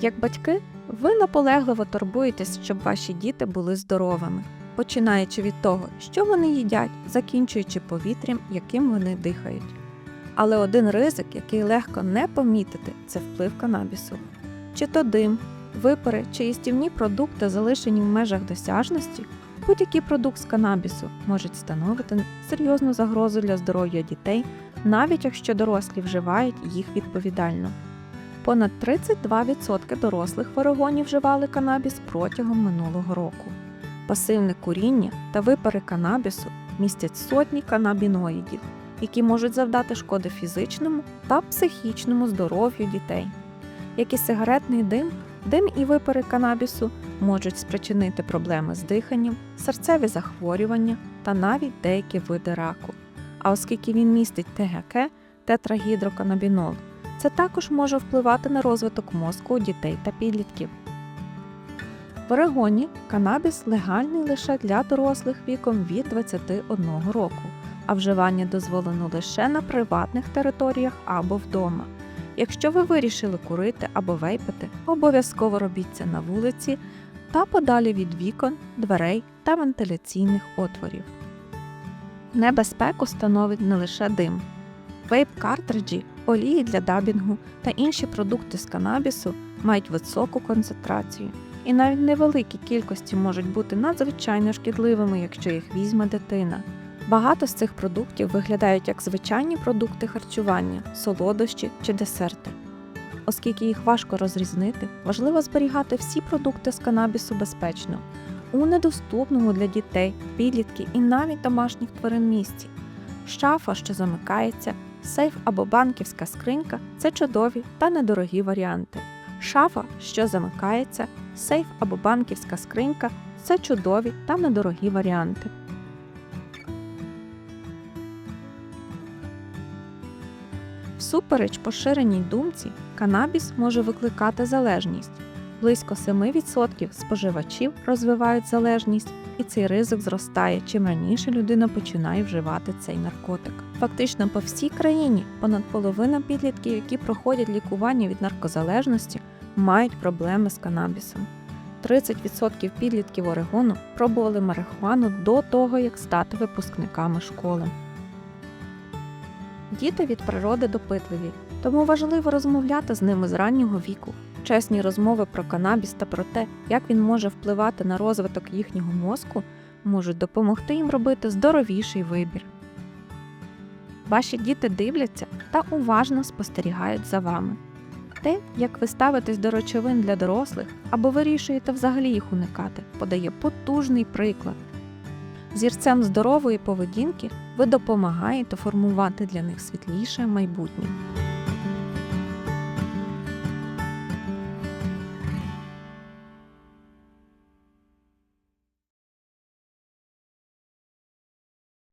Як батьки, ви наполегливо турбуєтесь, щоб ваші діти були здоровими, починаючи від того, що вони їдять, закінчуючи повітрям, яким вони дихають. Але один ризик, який легко не помітити, це вплив канабісу. Чи то дим, випари чи їстівні продукти, залишені в межах досяжності, будь-який продукт з канабісу можуть становити серйозну загрозу для здоров'я дітей, навіть якщо дорослі вживають їх відповідально. Понад 32% дорослих в Орегоні вживали канабіс протягом минулого року. Пасивне куріння та випари канабісу містять сотні канабіноїдів, які можуть завдати шкоди фізичному та психічному здоров'ю дітей. Як і сигаретний дим, дим і випари канабісу можуть спричинити проблеми з диханням, серцеві захворювання та навіть деякі види раку. А оскільки він містить ТГК тетрагідроканабінол, це також може впливати на розвиток мозку у дітей та підлітків. В Орегоні канабіс легальний лише для дорослих віком від 21 року, а вживання дозволено лише на приватних територіях або вдома. Якщо ви вирішили курити або вейпити, обов'язково робіть це на вулиці та подалі від вікон, дверей та вентиляційних отворів. Небезпеку становить не лише дим. Вейп-картриджі, олії для дабінгу та інші продукти з канабісу мають високу концентрацію, і навіть невеликі кількості можуть бути надзвичайно шкідливими, якщо їх візьме дитина. Багато з цих продуктів виглядають як звичайні продукти харчування, солодощі чи десерти. Оскільки їх важко розрізнити, важливо зберігати всі продукти з канабісу безпечно, у недоступному для дітей, підлітків і навіть домашніх тварин місці. Шафа, що замикається, сейф або банківська скринька це чудові та недорогі варіанти. Шафа, що замикається, сейф або банківська скринька це чудові та недорогі варіанти. Всупереч поширеній думці, канабіс може викликати залежність. Близько 7% споживачів розвивають залежність, і цей ризик зростає, чим раніше людина починає вживати цей наркотик. Фактично по всій країні понад половина підлітків, які проходять лікування від наркозалежності, мають проблеми з канабісом. 30% підлітків Орегону пробували марихуану до того, як стати випускниками школи. Діти від природи допитливі, тому важливо розмовляти з ними з раннього віку. Чесні розмови про канабіс та про те, як він може впливати на розвиток їхнього мозку, можуть допомогти їм робити здоровіший вибір. Ваші діти дивляться та уважно спостерігають за вами. Те, як ви ставитесь до речовин для дорослих або вирішуєте взагалі їх уникати, подає потужний приклад. Зірцем здорової поведінки ви допомагаєте формувати для них світліше майбутнє.